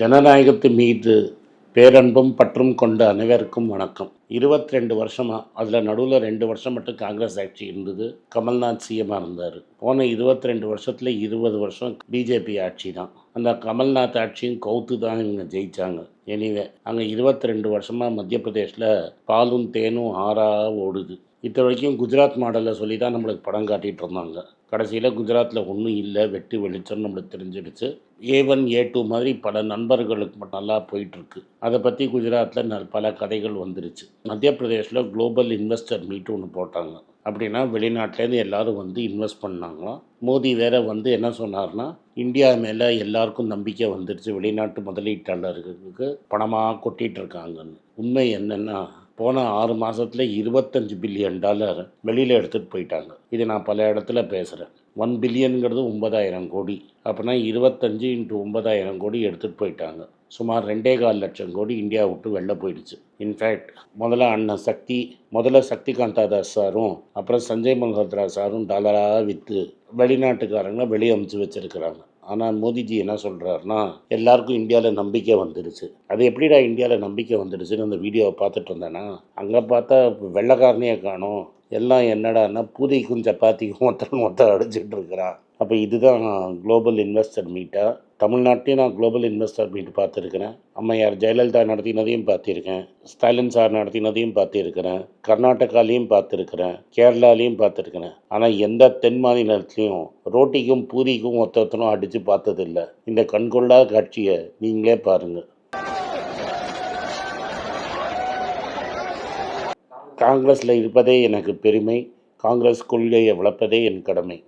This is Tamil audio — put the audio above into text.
ஜனநாயகத்தின் மீது பேரன்பும் பற்றும் கொண்ட அனைவருக்கும் வணக்கம். இருபத்ரெண்டு வருஷமாக அதில் நடுவில் ரெண்டு வருஷம் மட்டும் காங்கிரஸ் ஆட்சி இருந்தது. கமல்நாத் சிஎம்மாக இருந்தார். போன 22 வருஷத்தில் இருபது வருஷம் பிஜேபி ஆட்சி தான். அந்த கமல்நாத் ஆட்சியும் கவுத்து தான் இவங்க ஜெயிச்சாங்க. எனிவே அங்கே 22 வருஷமாக மத்திய பிரதேஷில் பாலும் தேனும் ஆறாக ஓடுது. இத்த வரைக்கும் குஜராத் மாடலில் சொல்லி தான் நம்மளுக்கு படம் காட்டிகிட்டு இருந்தாங்க. கடைசியில் குஜராத்தில் ஒன்றும் இல்லை வெட்டி வெளிச்சம் நம்மளுக்கு தெரிஞ்சிடுச்சு. ஏ ஒன் ஏ டூ மாதிரி பல நண்பர்களுக்கு நல்லா போயிட்டுருக்கு. அதை பற்றி குஜராத்தில் ந பல கதைகள் வந்துருச்சு. மத்திய பிரதேஷில் குளோபல் இன்வெஸ்டர் மீட் ஒன்று போட்டாங்க. அப்படின்னா வெளிநாட்டிலேருந்து எல்லாரும் வந்து இன்வெஸ்ட் பண்ணாங்களாம் மோடி வேற வந்து என்ன சொன்னார்னா இந்தியா மேலே எல்லாருக்கும் நம்பிக்கை வந்துருச்சு வெளிநாட்டு முதலீட்டாளர்களுக்கு. பணமாக கொட்டிகிட்டு இருக்காங்கன்னு. உண்மை என்னென்னா போன ஆறு மாதத்தில் இருபத்தஞ்சு பில்லியன் டாலர் வெளியில் எடுத்துகிட்டு போயிட்டாங்க. இது நான் பல இடத்துல பேசுகிறேன் ஒன் பில்லியனுங்கிறது ஒன்பதாயிரம் கோடி. அப்படின்னா இருபத்தஞ்சு இன்ட்டு ஒன்பதாயிரம் கோடி எடுத்துகிட்டு போயிட்டாங்க. சுமார் ரெண்டே கால் லட்சம் கோடி இந்தியா விட்டு வெளில போயிடுச்சு. இன்ஃபேக்ட் முதல்ல அண்ணன் சக்தி முதல்ல சக்திகாந்தா தாஸ் சாரும் அப்புறம் சஞ்சய் மல்ஹோத்ரா சாரும் டாலராக விற்று வெளிநாட்டுக்காரங்க வெளியே அமுச்சு வச்சுருக்கிறாங்க. ஆனால் மோடிஜி என்ன சொல்கிறாருன்னா எல்லாருக்கும் இந்தியாவில் நம்பிக்கை வந்துடுச்சு. அது எப்படிடா இந்தியாவில் நம்பிக்கை வந்துடுச்சுன்னு அந்த வீடியோவை பார்த்துட்டு இருந்தேன்னா அங்கே பார்த்தா வெள்ளக்காரனையே காணும். எல்லாம் என்னடான்னா பூரிக்கும் சப்பாத்திக்கும் ஒருத்தன் ஒருத்தர் அடிச்சுட்டு இருக்கிறான். அப்போ இதுதான் குளோபல் இன்வெஸ்டர் மீட்டாக தமிழ்நாட்டையும் நான் குளோபல் இன்வெஸ்டர் மீட் பார்த்துருக்கிறேன். அம்மையார் ஜெயலலிதா நடத்தினதையும் பார்த்துருக்கேன். ஸ்டாலின் சார் நடத்தினதையும் பார்த்துருக்கிறேன். கர்நாடகாலையும் பார்த்துருக்கிறேன். கேரளாலையும் பார்த்துருக்கிறேன். ஆனால் எந்த தென் மாநிலத்துலேயும் ரோட்டிக்கும் பூரிக்கும் ஒருத்த ஒருத்தனும் அடித்து பார்த்ததில்ல. இந்த கண்கொள்ளா காட்சியை நீங்களே பாருங்கள் காங்கிரஸில் இருப்பதே எனக்கு பெருமை. காங்கிரஸ் கொள்கையை வளர்ப்பதே என் கடமை.